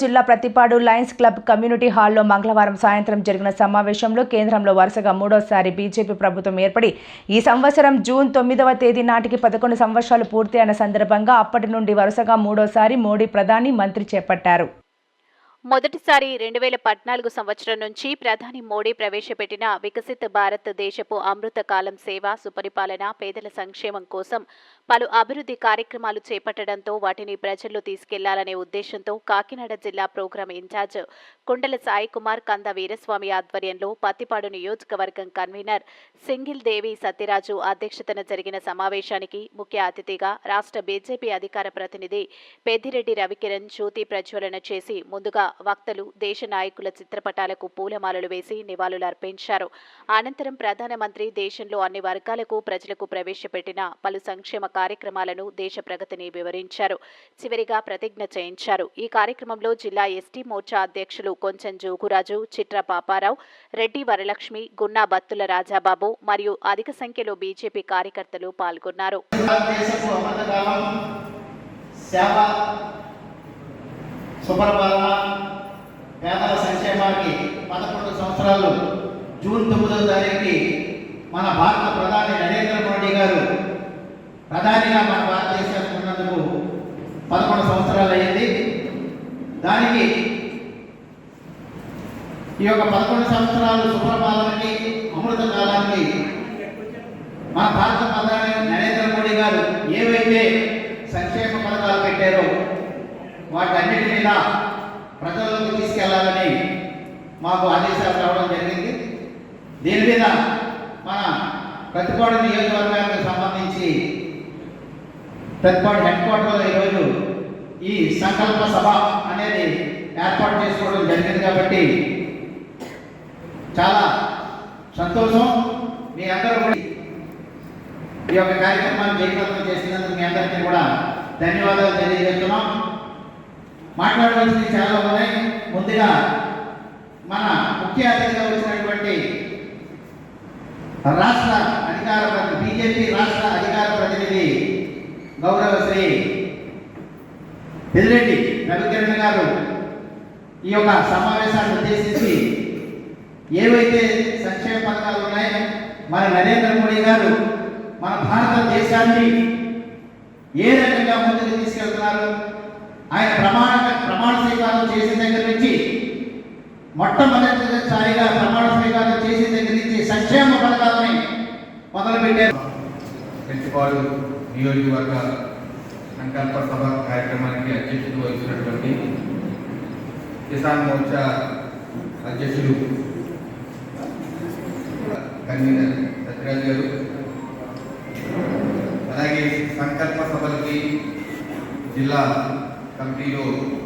జిల్లా Prathipadu Lions club community హాల్లో మంగళవారం సాయంత్రం జరిగిన సమావేశంలో కేంద్రంలో వరుసగా మూడోసారి బీజేపీ ప్రభుత్వం ఏర్పడి ఈ సంవత్సరం జూన్ తొమ్మిదవ తేదీ నాటికి పదకొండు సంవత్సరాలు పూర్తి అయిన సందర్భంగా అప్పటి నుండి వరుసగా మూడోసారి మోడీ ప్రధాని మంత్రి చేపట్టారు. మొదటిసారి రెండు వేల పద్నాలుగు సంవత్సరం నుంచి ప్రధాని మోడీ ప్రవేశపెట్టిన వికసిత్ భారత్ దేశపు అమృత కాలం సేవ సుపరిపాలన పేదల సంక్షేమం కోసం పలు అభివృద్ధి కార్యక్రమాలు చేపట్టడంతో వాటిని ప్రజల్లో తీసుకెళ్ళాలనే ఉద్దేశంతో కాకినాడ జిల్లా ప్రోగ్రాం ఇన్ఛార్జ్ కుండల సాయికుమార్ కంద వీరస్వామి ఆధ్వర్యంలో పత్తిపాడు నియోజకవర్గం కన్వీనర్ సింగిల్ దేవి సత్యరాజు అధ్యక్షతన జరిగిన సమావేశానికి ముఖ్య అతిథిగా రాష్ట్ర బీజేపీ అధికార ప్రతినిధి పెద్దిరెడ్డి రవికిరణ్ జ్యోతి ప్రజ్వలన చేసి ముందుగా వక్తలు దేశ నాయకుల చిత్రపటాలకు పూలమాలలు వేసి నివాళులర్పించారు అనంతరం ప్రధానమంత్రి దేశంలో అన్ని వర్గాలకు ప్రజలకు ప్రవేశపెట్టిన పలు సంక్షేమ కార్యక్రమాలను దేశ ప్రగతిని వివరించారు. చివరిగా ప్రతిజ్ఞ చేయించారు. ఈ కార్యక్రమంలో జిల్లా ఎస్టీ మోర్చా అధ్యక్షులు కొంచెం జోగురాజు చిట్ర పాపారావు రెడ్డి వరలక్ష్మి గున్నా బత్తుల రాజాబాబు మరియు అధిక సంఖ్యలో బీజేపీ కార్యకర్తలు పాల్గొన్నారు. సుపరిపాలన పేదల సంక్షేమానికి పదకొండు సంవత్సరాలు. జూన్ తొమ్మిదవ తారీఖుకి మన భారత ప్రధాని నరేంద్ర మోడీ గారు ప్రధానిగా మన భారతదేశానికి ఉన్నందుకు పదకొండు సంవత్సరాలు అయ్యింది. దానికి ఈ యొక్క పదకొండు సంవత్సరాలు సుపరిపాలనకి అమృత కాలానికి మన భారత ప్రధాని నరేంద్ర మోడీ గారు ఏవైతే సంక్షేమ పథకాలు పెట్టారో వాటన్నిటి మీద ప్రజల్లోకి తీసుకెళ్ళాలని మాకు ఆదేశాలు రావడం జరిగింది. దీని మీద మన ప్రతిపాడు నియోజకవర్గానికి సంబంధించి ప్రతిపాడు హెడ్ క్వార్టర్లో ఈరోజు ఈ సంకల్ప సభ అనేది ఏర్పాటు చేసుకోవడం జరిగింది కాబట్టి చాలా సంతోషం. మీ అందరూ కూడా ఈ యొక్క కార్యక్రమాన్ని జయప్రదం చేసినందుకు మీ అందరికీ కూడా ధన్యవాదాలు తెలియజేస్తున్నాం. మాట్లాడవలసినవి చాలా ఉన్నాయి ముందుగా మన ముఖ్య అతిథిగా వచ్చినటువంటి రాష్ట్ర అధికార బీజేపీ రాష్ట్ర అధికార ప్రతినిధి గౌరవ శ్రీ పెదిరెడ్డి రవికిరణ్ గారు ఈ యొక్క సమావేశాన్ని ఉద్దేశించి ఏవైతే సంక్షేమ పథకాలు ఉన్నాయో మన నరేంద్ర మోడీ గారు మన భారతదేశాన్ని ఏ రకంగా ముందుకు తీసుకెళ్తున్నారు ఆయన ప్రమాణ ప్రమాణ స్వీకారం చేసిన దగ్గర నుంచి మొట్టమొదటిసారిగా ప్రమాణ స్వీకారం చేసిన దగ్గర నుంచి సంక్షేమ పథకాలని మొదలుపెట్టారు. పెంచుపాడు నియోజకవర్గ సంకల్ప సభ కార్యక్రమానికి అధ్యక్షత వహిస్తున్నటువంటి కిసాన్ మోర్చా అధ్యక్షులు కన్వీనర్ సత్యరాజ్ గారు. అలాగే సంకల్ప సభలకి జిల్లా cumplido